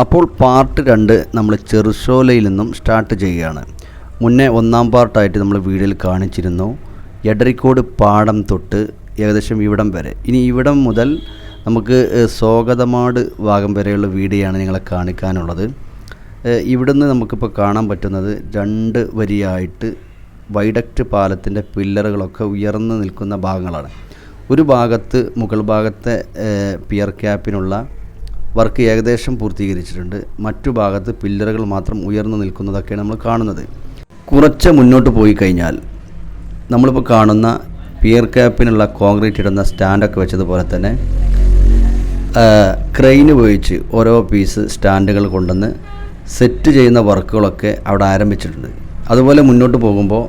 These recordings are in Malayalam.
അപ്പോൾ പാർട്ട് രണ്ട് നമ്മൾ ചെറുശോലയിൽ നിന്നും സ്റ്റാർട്ട് ചെയ്യുകയാണ്. മുന്നേ ഒന്നാം പാർട്ടായിട്ട് നമ്മൾ വീഡിയോയിൽ കാണിച്ചിരുന്നു. എടരിക്കോട് പാടം തൊട്ട് ഏകദേശം ഇവിടം വരെ. ഇനി ഇവിടം മുതൽ നമുക്ക് സ്വാഗതമാട് ഭാഗം വരെയുള്ള വീഡിയോയാണ് നിങ്ങളെ കാണിക്കാനുള്ളത്. ഇവിടുന്ന് നമുക്കിപ്പോൾ കാണാൻ പറ്റുന്നത് രണ്ട് വരിയായിട്ട് വൈഡക്റ്റ് പാലത്തിന്റെ പില്ലറുകളൊക്കെ ഉയർന്നു നിൽക്കുന്ന ഭാഗങ്ങളാണ്. ഒരു ഭാഗത്ത് മുകൾ ഭാഗത്തെ പിയർ ക്യാപ്പിനുള്ള വർക്ക് ഏകദേശം പൂർത്തീകരിച്ചിട്ടുണ്ട്. മറ്റു ഭാഗത്ത് പില്ലറുകൾ മാത്രം ഉയർന്നു നിൽക്കുന്നതൊക്കെയാണ് നമ്മൾ കാണുന്നത്. കുറച്ച് മുന്നോട്ട് പോയി കഴിഞ്ഞാൽ നമ്മളിപ്പോൾ കാണുന്ന പിയർ ക്യാപ്പിനുള്ള കോൺക്രീറ്റ് ഇടുന്ന സ്റ്റാൻഡൊക്കെ വെച്ചതുപോലെ തന്നെ ക്രെയിൻ ഉപയോഗിച്ച് ഓരോ പീസ് സ്റ്റാൻഡുകൾ കൊണ്ടുവന്ന് സെറ്റ് ചെയ്യുന്ന വർക്കുകളൊക്കെ അവിടെ ആരംഭിച്ചിട്ടുണ്ട്. അതുപോലെ മുന്നോട്ട് പോകുമ്പോൾ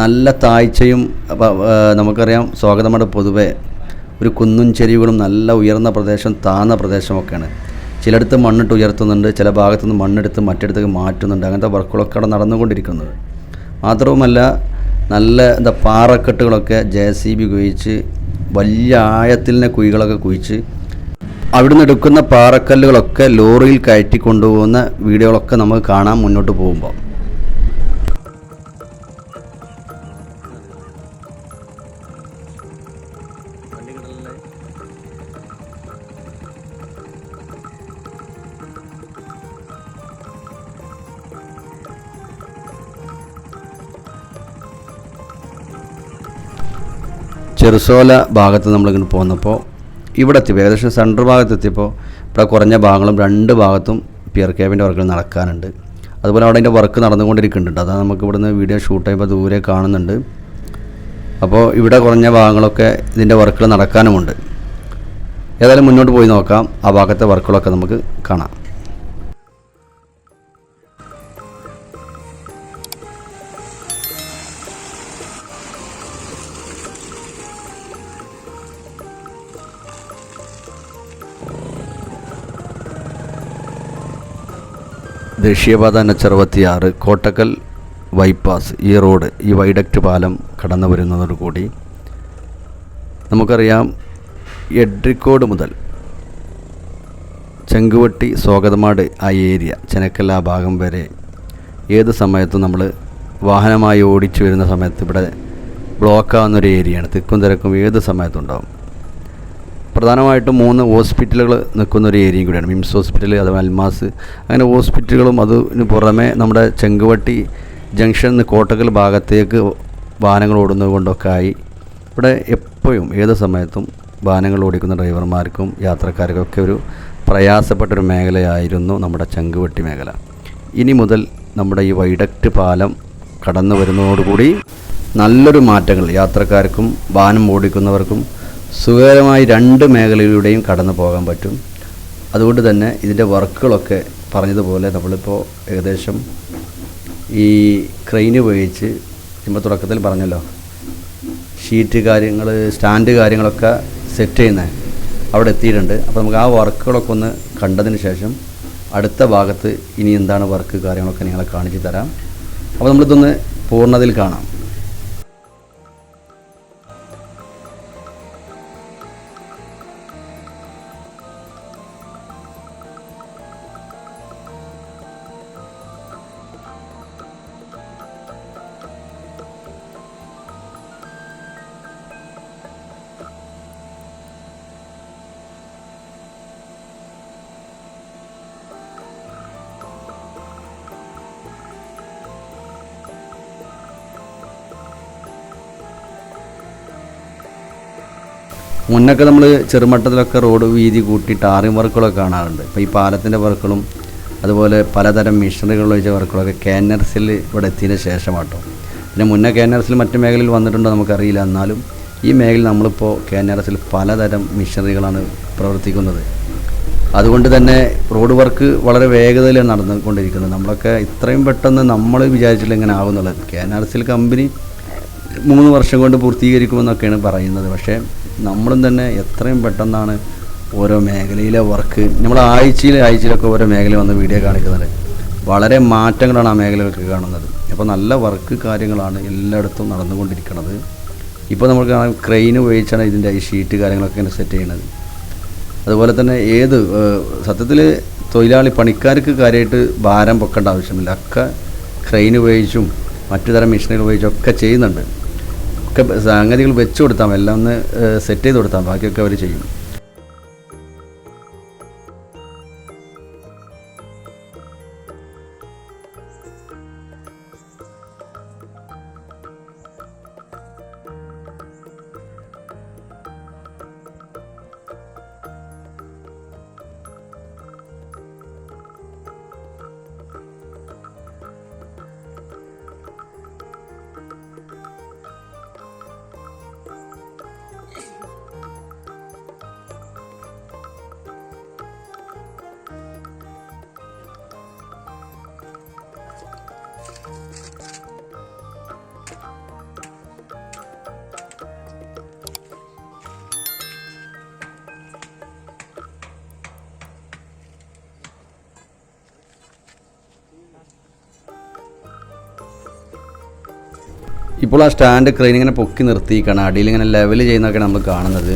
നല്ല താഴ്ചയും നമുക്കറിയാം സ്വാഗതമട പൊതുവെ ഒരു കുന്നും ചെരിവുകളും നല്ല ഉയർന്ന പ്രദേശം താഴ്ന്ന പ്രദേശമൊക്കെയാണ്. ചിലയിടത്ത് മണ്ണിട്ട് ഉയർത്തുന്നുണ്ട് ചില ഭാഗത്തുനിന്ന് മണ്ണെടുത്ത് മറ്റിടത്തേക്ക് മാറ്റുന്നുണ്ട്. അങ്ങനത്തെ വർക്കുകളൊക്കെ അവിടെ നടന്നുകൊണ്ടിരിക്കുന്നത്. മാത്രവുമല്ല നല്ല എന്താ പാറക്കെട്ടുകളൊക്കെ ജെ സി ബി കുഴിച്ച് വലിയ ആഴത്തിലിനെ കുഴികളൊക്കെ കുഴിച്ച് അവിടുന്ന് എടുക്കുന്ന പാറക്കല്ലുകളൊക്കെ ലോറിയിൽ കയറ്റി കൊണ്ടുപോകുന്ന വീഡിയോകളൊക്കെ നമുക്ക് കാണാം മുന്നോട്ട് പോകുമ്പോൾ. ചെറുസോല ഭാഗത്ത് നമ്മളിങ്ങനെ പോന്നപ്പോൾ ഇവിടെ എത്തിയപ്പോൾ ഏകദേശം സെൻട്രൽ ഭാഗത്ത് എത്തിയപ്പോൾ ഇവിടെ കുറഞ്ഞ ഭാഗങ്ങളും രണ്ട് ഭാഗത്തും പിയർ ക്യാബിന്റെ വർക്കുകൾ നടക്കാനുണ്ട്. അതുപോലെ അവിടെ അതിന്റെ വർക്ക് നടന്നുകൊണ്ടിരിക്കുന്നുണ്ട്. അതാണ് നമുക്ക് ഇവിടുന്ന് വീഡിയോ ഷൂട്ട് ചെയ്യുമ്പോൾ ദൂരെ കാണുന്നുണ്ട്. അപ്പോൾ ഇവിടെ കുറഞ്ഞ ഭാഗങ്ങളൊക്കെ ഇതിന്റെ വർക്കുകൾ നടക്കാനുമുണ്ട്. ഏതായാലും മുന്നോട്ട് പോയി നോക്കാം. ആ ഭാഗത്തെ വർക്കുകളൊക്കെ നമുക്ക് കാണാം. ദേശീയപാത എൻ അറുപത്തിയാറ് കോട്ടക്കൽ ബൈപ്പാസ് ഈ റോഡ് ഈ വൈഡക്റ്റ് പാലം കടന്നു വരുന്നതോടുകൂടി നമുക്കറിയാം എഡ്രിക്കോട് മുതൽ ചെങ്കുവട്ടി സ്വാഗതമാട് ആ ഏരിയ ചെനക്കൽ ആ ഭാഗം വരെ ഏത് സമയത്തും നമ്മൾ വാഹനമായി ഓടിച്ചു വരുന്ന സമയത്ത് ഇവിടെ ബ്ലോക്കാവുന്നൊരു ഏരിയയാണ്. തിക്കും തിരക്കും ഏത് സമയത്തും ഉണ്ടാവും. പ്രധാനമായിട്ടും മൂന്ന് ഹോസ്പിറ്റലുകൾ നിൽക്കുന്ന ഒരു ഏരിയയും കൂടിയാണ്. മിംസ് ഹോസ്പിറ്റൽ അഥവാ അൽമാസ്. അങ്ങനെ ഹോസ്പിറ്റലുകളും അതിന് പുറമെ നമ്മുടെ ചെങ്കുവട്ടി ജംഗ്ഷൻ നിന്ന് കോട്ടക്കൽ ഭാഗത്തേക്ക് വാഹനങ്ങൾ ഓടുന്നത് കൊണ്ടൊക്കെ ആയി. ഇവിടെ എപ്പോഴും ഏത് സമയത്തും വാഹനങ്ങൾ ഓടിക്കുന്ന ഡ്രൈവർമാർക്കും യാത്രക്കാർക്കും ഒക്കെ ഒരു പ്രയാസപ്പെട്ടൊരു മേഖലയായിരുന്നു നമ്മുടെ ചെങ്കുവട്ടി മേഖല. ഇനി മുതൽ നമ്മുടെ ഈ വൈഡക്റ്റ് പാലം കടന്നു വരുന്നതോടുകൂടി നല്ലൊരു മാറ്റങ്ങൾ യാത്രക്കാർക്കും വാഹനം ഓടിക്കുന്നവർക്കും സുഖകരമായി രണ്ട് മേഖലയിലൂടെയും കടന്നു പോകാൻ പറ്റും. അതുകൊണ്ട് തന്നെ ഇതിന്റെ വർക്കുകളൊക്കെ പറഞ്ഞതുപോലെ നമ്മളിപ്പോൾ ഏകദേശം ഈ ക്രെയിൻ ഉപയോഗിച്ച് നമ്മൾ തുടക്കത്തിൽ പറഞ്ഞല്ലോ ഷീറ്റ് കാര്യങ്ങൾ സ്റ്റാൻഡ് കാര്യങ്ങളൊക്കെ സെറ്റ് ചെയ്യുന്നത് അവിടെ എത്തിയിട്ടുണ്ട്. അപ്പോൾ നമുക്ക് ആ വർക്കുകളൊക്കെ ഒന്ന് കണ്ടതിന് ശേഷം അടുത്ത ഭാഗത്ത് ഇനി എന്താണ് വർക്ക് കാര്യങ്ങളൊക്കെ നിങ്ങളെ കാണിച്ചു തരാം. അപ്പോൾ നമ്മളിതൊന്ന് പൂർണതയിൽ കാണാം. മുന്നൊക്കെ നമ്മൾ ചെറുമട്ടത്തിലൊക്കെ റോഡ് വീതി കൂട്ടി ടാറിങ് വർക്കുകളൊക്കെ കാണാറുണ്ട്. ഇപ്പോൾ ഈ പാലത്തിന്റെ വർക്കുകളും അതുപോലെ പലതരം മിഷനറികൾ വെച്ച വർക്കുകളൊക്കെ കാനർസിൽ ഇവിടെ എത്തിയതിന് ശേഷമാട്ടോ. പിന്നെ മുന്നേ കാനർസിൽ മറ്റു മേഖലയിൽ വന്നിട്ടുണ്ടോ നമുക്കറിയില്ല. എന്നാലും ഈ മേഖലയിൽ നമ്മളിപ്പോൾ കാനർസിൽ പലതരം മിഷനറികളാണ് പ്രവർത്തിക്കുന്നത്. അതുകൊണ്ട് തന്നെ റോഡ് വർക്ക് വളരെ വേഗതയിലാണ് നടന്നുകൊണ്ടിരിക്കുന്നത്. നമ്മളൊക്കെ ഇത്രയും പെട്ടെന്ന് നമ്മൾ വിചാരിച്ചില്ല ഇങ്ങനെ ആവുന്നുള്ളത്. കാനർസിൽ കമ്പനി മൂന്ന് വർഷം കൊണ്ട് പൂർത്തീകരിക്കുമെന്നൊക്കെയാണ് പറയുന്നത്. പക്ഷേ നമ്മളും തന്നെ എത്രയും പെട്ടെന്നാണ് ഓരോ മേഖലയിലെ വർക്ക് നമ്മൾ ആഴ്ചയിൽ ആഴ്ചയിലൊക്കെ ഓരോ മേഖല വന്ന് വീഡിയോ കാണിക്കുന്നത് വളരെ മാറ്റങ്ങളാണ് ആ മേഖലകൾക്ക് കാണുന്നത്. അപ്പോൾ നല്ല വർക്ക് കാര്യങ്ങളാണ് എല്ലായിടത്തും നടന്നുകൊണ്ടിരിക്കുന്നത് ഇപ്പോൾ നമ്മൾ ക്രെയിൻ ഉപയോഗിച്ചാണ് ഇതിന്റെ ഈ ഷീറ്റ് കാര്യങ്ങളൊക്കെ ഇങ്ങനെ സെറ്റ് ചെയ്യുന്നത്. അതുപോലെ തന്നെ ഏത് സത്യത്തിൽ തൊഴിലാളി പണിക്കാർക്ക് കാര്യമായിട്ട് ഭാരം പൊക്കേണ്ട ആവശ്യമില്ല. ഒക്കെ ക്രെയിൻ ഉപയോഗിച്ചും മറ്റു തരം മെഷീനുകൾ ഉപയോഗിച്ചും ഒക്കെ ചെയ്യുന്നുണ്ട്. ഒക്കെ സംഗതികൾ വെച്ച് കൊടുത്താൽ എല്ലാം ഒന്ന് സെറ്റ് ചെയ്ത് കൊടുത്താൽ ബാക്കിയൊക്കെ അവർ ചെയ്യും. ഇപ്പോൾ ആ സ്റ്റാൻഡ് ക്രെയിൻ ഇങ്ങനെ പൊക്കി നിർത്തിയിരിക്കുകയാണ്. അടിയിൽ ഇങ്ങനെ ലെവൽ ചെയ്യുന്നതൊക്കെയാണ് നമ്മൾ കാണുന്നത്.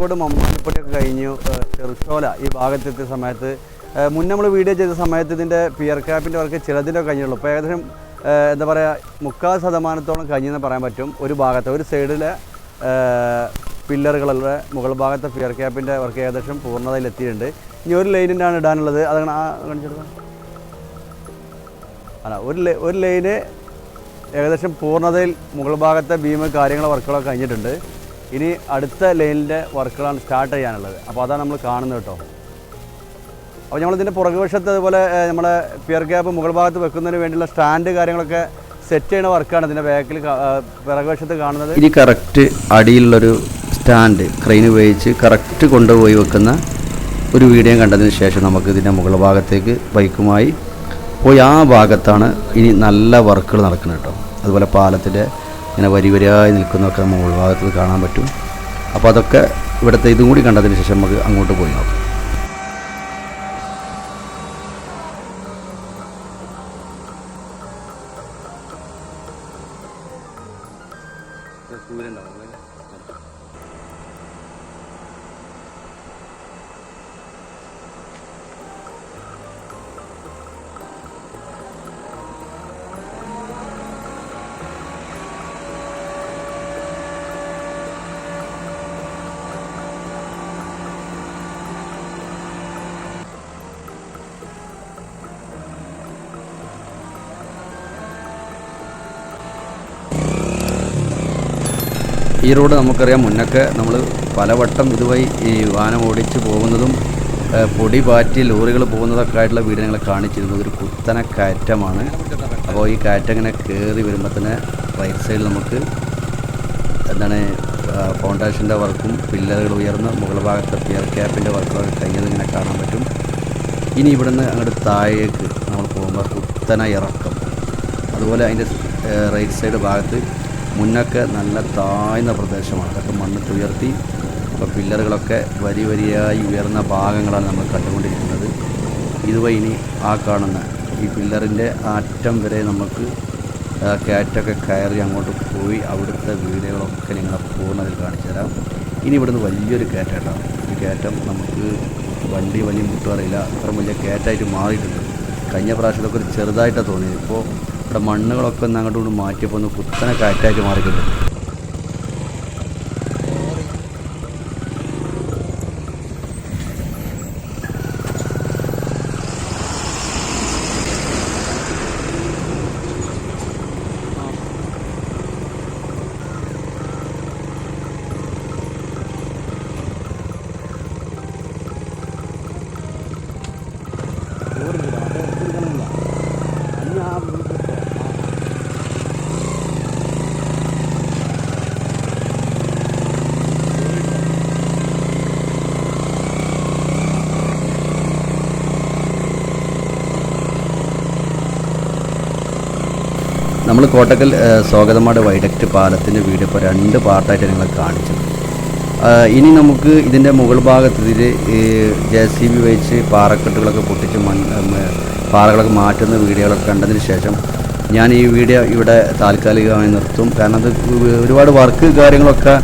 കോഴിക്കോട് മമ്മാനപ്പടിയൊക്കെ കഴിഞ്ഞു ചെറുസോല ഈ ഭാഗത്തെത്തിയ സമയത്ത്. മുന്നേ നമ്മൾ വീഡിയോ ചെയ്ത സമയത്ത് ഇതിന്റെ പിയർ ക്യാപ്പിന്റെ വർക്ക് ചിലതിന്റെ കഴിഞ്ഞുള്ളൂ. ഇപ്പോൾ ഏകദേശം എന്താ പറയുക മുക്കാൽ ശതമാനത്തോളം കഴിഞ്ഞെന്ന് പറയാൻ പറ്റും ഒരു ഭാഗത്ത്. ഒരു സൈഡിലെ പില്ലറുകളുടെ മുകൾ ഭാഗത്തെ പിയർ ക്യാപ്പിന്റെ വർക്ക് ഏകദേശം പൂർണതയിൽ എത്തിയിട്ടുണ്ട് ഇനി ഒരു ലൈനിന്റെ ആണ് ഇടാനുള്ളത്. അതങ്ങനെ ആ കാണിച്ചെടുക്കാം. അല്ല ഒരു ഒരു ലൈന് ഏകദേശം പൂർണതയിൽ മുകൾ ഭാഗത്തെ ബീം കാര്യങ്ങൾ വർക്കുകളൊക്കെ കഴിഞ്ഞിട്ടുണ്ട്. ഇനി അടുത്ത ലൈനിന്റെ വർക്കുകളാണ് സ്റ്റാർട്ട് ചെയ്യാനുള്ളത്. അപ്പോൾ അതാണ് നമ്മൾ കാണുന്നത് കേട്ടോ. അപ്പോൾ നമ്മളിതിന്റെ പുറകുവശത്ത് അതുപോലെ നമ്മുടെ പിയർ ഗ്യാപ്പ് മുകൾ ഭാഗത്ത് വെക്കുന്നതിന് വേണ്ടിയുള്ള സ്റ്റാൻഡ് കാര്യങ്ങളൊക്കെ സെറ്റ് ചെയ്യുന്ന വർക്കാണ് ഇതിന്റെ ബാക്കിൽ പിറകുവശത്ത് കാണുന്നത്. ഇനി കറക്റ്റ് അടിയിലുള്ളൊരു സ്റ്റാൻഡ് ക്രെയിൻ ഉപയോഗിച്ച് കറക്റ്റ് കൊണ്ടുപോയി വെക്കുന്ന ഒരു വീഡിയോ കണ്ടതിന് ശേഷം നമുക്ക് ഇതിന്റെ മുകൾ ഭാഗത്തേക്ക് ബൈക്കുമായി പോയി ആ ഭാഗത്താണ് ഇനി നല്ല വർക്കുകൾ നടക്കുന്നത് കേട്ടോ. അതുപോലെ പാലത്തിന്റെ ഇങ്ങനെ വരി വരിയായി നിൽക്കുന്നതൊക്കെ നമ്മൾ ഉൾഭാഗത്ത് കാണാൻ പറ്റും. അപ്പോൾ അതൊക്കെ ഇവിടുത്തെ ഇതും കൂടി കണ്ടതിന് ശേഷം നമുക്ക് അങ്ങോട്ട് പോയി നോക്കാം. ഈ റോഡ് നമുക്കറിയാം. മുന്നൊക്കെ നമ്മൾ പലവട്ടം ഇതുവഴി ഈ വാഹനം ഓടിച്ച് പോകുന്നതും പൊടി പാറ്റി ലോറികൾ പോകുന്നതൊക്കെ ആയിട്ടുള്ള വീട് ഞങ്ങൾ കാണിച്ചിരുന്നത് ഒരു കുത്തന കയറ്റമാണ്. അപ്പോൾ ഈ കയറ്റങ്ങനെ കയറി വരുമ്പോൾ തന്നെ റൈറ്റ് സൈഡിൽ നമുക്ക് എന്താണ് ഫൗണ്ടേഷന്റെ വർക്കും പില്ലറുകൾ ഉയർന്ന് മുകൾ ഭാഗത്തെ പിയർ ക്യാപ്പിന്റെ വർക്കുകളൊക്കെ കഴിഞ്ഞത് ഇങ്ങനെ കാണാൻ പറ്റും. ഇനി ഇവിടുന്ന് അങ്ങോട്ട് താഴേക്ക് നമ്മൾ പോകുമ്പോൾ കുത്തന ഇറക്കം. അതുപോലെ അതിന്റെ റൈറ്റ് സൈഡ് ഭാഗത്ത് മുന്നൊക്കെ നല്ല താഴ്ന്ന പ്രദേശമാണ്. അതൊക്കെ മണ്ണിട്ട് ഉയർത്തി ഇപ്പോൾ പില്ലറുകളൊക്കെ വരി വരിയായി ഉയർന്ന ഭാഗങ്ങളാണ് നമ്മൾ കണ്ടുകൊണ്ടിരിക്കുന്നത്. ഇതുവഴി ഇനി ആ കാണുന്ന ഈ പില്ലറിന്റെ അറ്റം വരെ നമുക്ക് കയറ്റൊക്കെ കയറി അങ്ങോട്ട് പോയി അവിടുത്തെ വീടുകളൊക്കെ നിങ്ങളെ പൂർണതയിൽ കാണിച്ചു തരാം. ഇനി ഇവിടുന്ന് വലിയൊരു കയറ്റമാണ് ഈ കയറ്റം നമുക്ക് വണ്ടി വലിയ മുട്ടുകറിയില്ല അത്ര വലിയ കയറ്റായിട്ട് മാറിയിട്ടുണ്ട്. കഴിഞ്ഞ പ്രാവശ്യം ഇതൊക്കെ ഒരു ചെറുതായിട്ടാണ് തോന്നിയത്. ഇപ്പോൾ ഇവിടെ മണ്ണുകളൊക്കെ ഒന്ന് അങ്ങോട്ടും മാറ്റിയപ്പോൾ ഒന്ന് കുത്തനെ കാറ്റായിട്ട് മാറിയിട്ടുണ്ട് നമ്മൾ കോട്ടക്കൽ സ്വാഗതമാട് വൈഡക്റ്റ് പാലത്തിന്റെ വീഡിയോ ഇപ്പോൾ രണ്ട് പാർട്ടായിട്ട് നിങ്ങളെ കാണിച്ചത് ഇനി നമുക്ക് ഇതിന്റെ മുകൾ ഭാഗത്ത് ജെ സി ബി വെച്ച് പാറക്കെട്ടുകളൊക്കെ പൊട്ടിച്ച് മൺ പാറകളൊക്കെ മാറ്റുന്ന വീഡിയോകളൊക്കെ കണ്ടതിന് ശേഷം ഞാൻ ഈ വീഡിയോ ഇവിടെ താൽക്കാലികമായി നിർത്തും. കാരണം അത് ഒരുപാട് വർക്ക് കാര്യങ്ങളൊക്കെ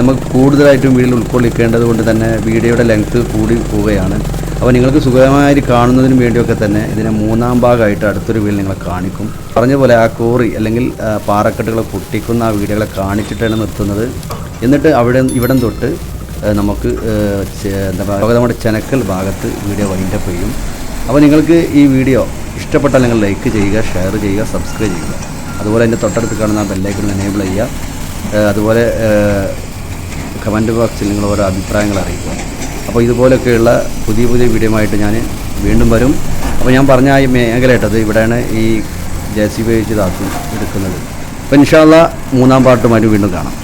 നമുക്ക് കൂടുതലായിട്ടും വീഡിയോയിൽ ഉൾക്കൊള്ളിക്കേണ്ടത് കൊണ്ട് തന്നെ വീഡിയോയുടെ ലെങ്ത്ത് കൂടി പോവുകയാണ്. അപ്പോൾ നിങ്ങൾക്ക് സുഖമായി കാണുന്നതിന് വേണ്ടിയൊക്കെ തന്നെ ഇതിനെ മൂന്നാം ഭാഗമായിട്ട് അടുത്തൊരു വീഡിയോ നിങ്ങളെ കാണിക്കും. പറഞ്ഞ പോലെ ആ കോറി അല്ലെങ്കിൽ പാറക്കെട്ടുകളെ പൊട്ടിക്കുന്ന ആ വീടുകളെ കാണിച്ചിട്ടാണ് നിർത്തുന്നത്. എന്നിട്ട് അവിടെ ഇവിടം തൊട്ട് നമുക്ക് എന്താ പറയുക നമ്മുടെ ചെനക്കൽ ഭാഗത്ത് വീഡിയോ വൈൻഡപ്പ് ചെയ്യും. അപ്പോൾ നിങ്ങൾക്ക് ഈ വീഡിയോ ഇഷ്ടപ്പെട്ടാൽ നിങ്ങൾ ലൈക്ക് ചെയ്യുക ഷെയർ ചെയ്യുക സബ്സ്ക്രൈബ് ചെയ്യുക. അതുപോലെ എന്റെ തൊട്ടടുത്ത് കാണുന്ന ബെല്ലൈക്കൺ എനേബിൾ ചെയ്യുക. അതുപോലെ കമന്റ് ബോക്സിൽ നിങ്ങൾ ഓരോ അഭിപ്രായങ്ങൾ അറിയിക്കുക. അപ്പോൾ ഇതുപോലെയൊക്കെയുള്ള പുതിയ പുതിയ വീഡിയോ ആയിട്ട് ഞാൻ വീണ്ടും വരും. അപ്പോൾ ഞാൻ പറഞ്ഞ ഈ മേഖലയിട്ടത് ഇവിടെയാണ് ഈ ജെ സി ബി വെച്ച് എടുക്കുന്നത്. അപ്പോൾ ഇൻഷാല്ല മൂന്നാം പാട്ടുമായിട്ട് വീണ്ടും കാണാം.